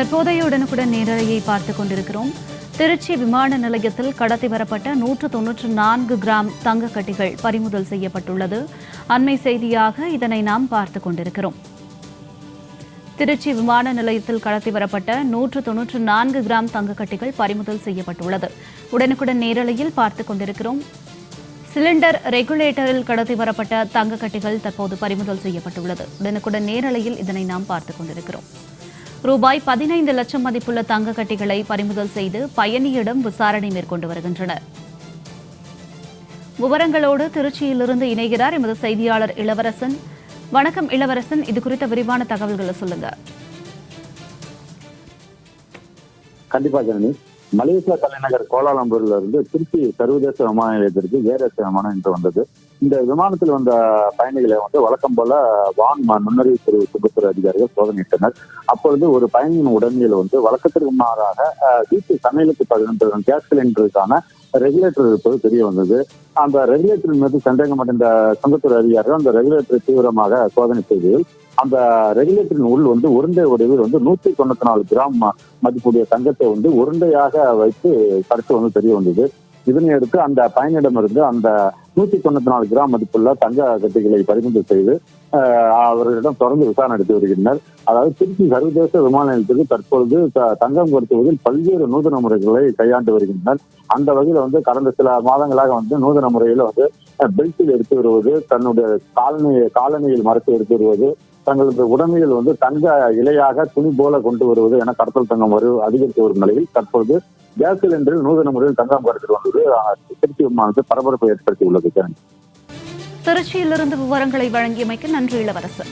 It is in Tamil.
தற்போதைய உடனுக்குடன் நேரலையை பார்த்துக் கொண்டிருக்கிறோம். திருச்சி விமான நிலையத்தில் கடத்தி வரப்பட்ட நூற்று தொன்னூற்று நான்கு கிராம் தங்க கட்டிகள் பறிமுதல் செய்யப்பட்டுள்ளது. அண்மை செய்தியாக இதனை நாம் பார்த்துக் கொண்டிருக்கிறோம். திருச்சி விமான நிலையத்தில் கடத்தி வரப்பட்ட நூற்று தொன்னூற்று நான்கு கிராம் தங்க கட்டிகள் பறிமுதல் செய்யப்பட்டுள்ளது. உடனுக்குடன் நேரலையில் பார்த்துக் கொண்டிருக்கிறோம். சிலிண்டர் ரெகுலேட்டரில் கடத்தி வரப்பட்ட தங்க கட்டிகள் தற்போது பறிமுதல் செய்யப்பட்டுள்ளது. உடனுக்குடன் நேரலையில் இதனை நாம் பார்த்துக் கொண்டிருக்கிறோம். ரூபாய் பதினைந்து லட்சம் மதிப்புள்ள தங்க கட்டிகளை பறிமுதல் செய்து பயணியிடம் விசாரணை மேற்கொண்டு வருகின்றனர். விவரங்களோடு திருச்சியிலிருந்து இணைகிறார் எமது செய்தியாளர் இளவரசன். வணக்கம் இளவரசன் இது குறித்த விரிவான தகவல்களை சொல்லுங்க. கண்டிப்பா ஜனனி. மலேசியா தலைநகர் கோலாலம்பூர்ல இருந்து திருச்சி சர்வதேச விமான நிலையத்திற்கு ஏர் விமானம் இன்று வந்தது. இந்த விமானத்தில் வந்த பயணிகளை வந்து வழக்கம் போல வான் ம- நுண்ணறிவு பிரிவு அதிகாரிகள் சோதனையிட்டனர். அப்பொழுது ஒரு பயணியின் உடமையில் வந்து வழக்கத்திற்கு மாறாக அஹ், வீட்டு சமையலுக்கு பதினெட்டு கேஸ் சிலிண்டருக்கான ரெகுலேட்டர் இருப்பது தெரிய வந்தது. அந்த ரெகுலேட்டரின் மீது சந்தேகமடைந்த சுங்கத்துறை அதிகாரிகள் அந்த ரெகுலேட்டரை தீவிரமாக சோதனை செய்ததில் அந்த ரெகுலேட்டரின் உள் வந்து உருண்டை வடிவில் வந்து நூத்தி தொண்ணூத்தி நாலு கிராம் ம- மதிப்புடைய தங்கத்தை வந்து உருண்டையாக வைத்து கடத்து வந்து தெரிய வந்தது. இதனை அடுத்து அந்த பயனிடமிருந்து அந்த நூத்தி தொண்ணூத்தி நாலு கிராம் மதிப்புள்ள தங்க கட்டிகளை பறிமுதல் செய்து அவர்களிடம் தொடர்ந்து விசாரணை நடத்தி வருகின்றனர். அதாவது திருச்சி சர்வதேச விமான நிலையத்திற்கு தற்பொழுது த- தங்கம் கடத்துவதில் பல்வேறு நூதன முறைகளை கையாண்டு வருகின்றனர். அந்த வகையில் வந்து கடந்த சில மாதங்களாக வந்து நூதன முறையில் வந்து பெல்ட்டில் எடுத்து வருவது தன்னுடைய காலனி காலனியில் மறைத்து எடுத்து வருவது தங்களது உடமையில் வந்து தங்க இலையாக துணி போல கொண்டு வருவது என கடத்தல் தங்கம் வரு அதிகரித்து வரும் நிலையில் தற்போது கேஸ் சிலிண்டரில் நூதன முறையில் தங்கம் கருத்து வந்தது அஹ், திருச்சி விமானத்தில் பரபரப்பை ஏற்படுத்தி உள்ளது திருச்சியிலிருந்து விவரங்களை வழங்கியமைக்கு நன்றி இளவரசன்.